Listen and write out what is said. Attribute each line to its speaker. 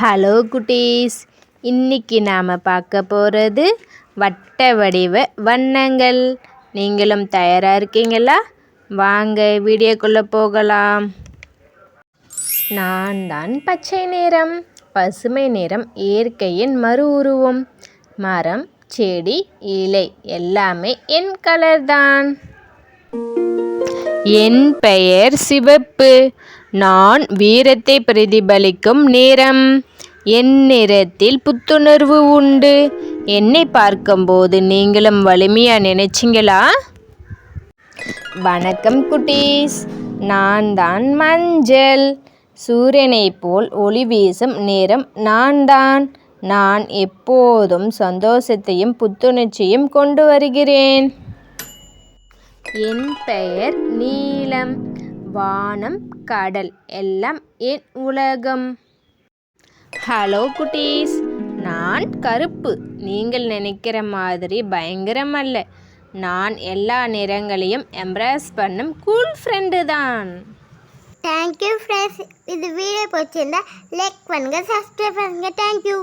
Speaker 1: Hello குட்டீஸ். இன்னைக்கு நாம் பார்க்க போகிறது வட்ட வடிவ வண்ணங்கள். நீங்களும் தயாராக இருக்கீங்களா? வாங்க வீடியோக்குள்ளே போகலாம். நான் தான் பச்சை நிறம் பசுமை நிறம் இயற்கையின் மறு உருவம். மரம் செடி இலை எல்லாமே என் கலர் தான். என் பெயர் சிவப்பு. நான் வீரத்தை பிரதிபலிக்கும் நிறம். என் நிறத்தில் புத்துணர்வு உண்டு. என்னை பார்க்கும்போது நீங்களும் வலிமையா நினைச்சிங்களா? வணக்கம் குட்டீஸ். நான் தான் மஞ்சள். சூரியனைப் போல் ஒளி வீசும் நிறம் நான் தான். நான் எப்போதும் சந்தோஷத்தையும் புத்துணர்ச்சியும் கொண்டு வருகிறேன். என் பெயர் நீலம். வானம் கடல் எல்லாம் என் உலகம். ஹலோ குட்டீஸ் நான் கருப்பு. நீங்கள் நினைக்கிற மாதிரி பயங்கரம் அல்ல நான் எல்லா நிறங்களையும் எம்ப்ராஸ் பண்ணும் கூல் ஃப்ரெண்டு தான்.
Speaker 2: தேங்க்யூ ஃப்ரெண்ட்ஸ் இது வீடியோ பிடிச்சிருந்தா லைக் பண்ணுங்கள் சப்ஸ்கிரைப் பண்ணுங்கள் தேங்க்யூ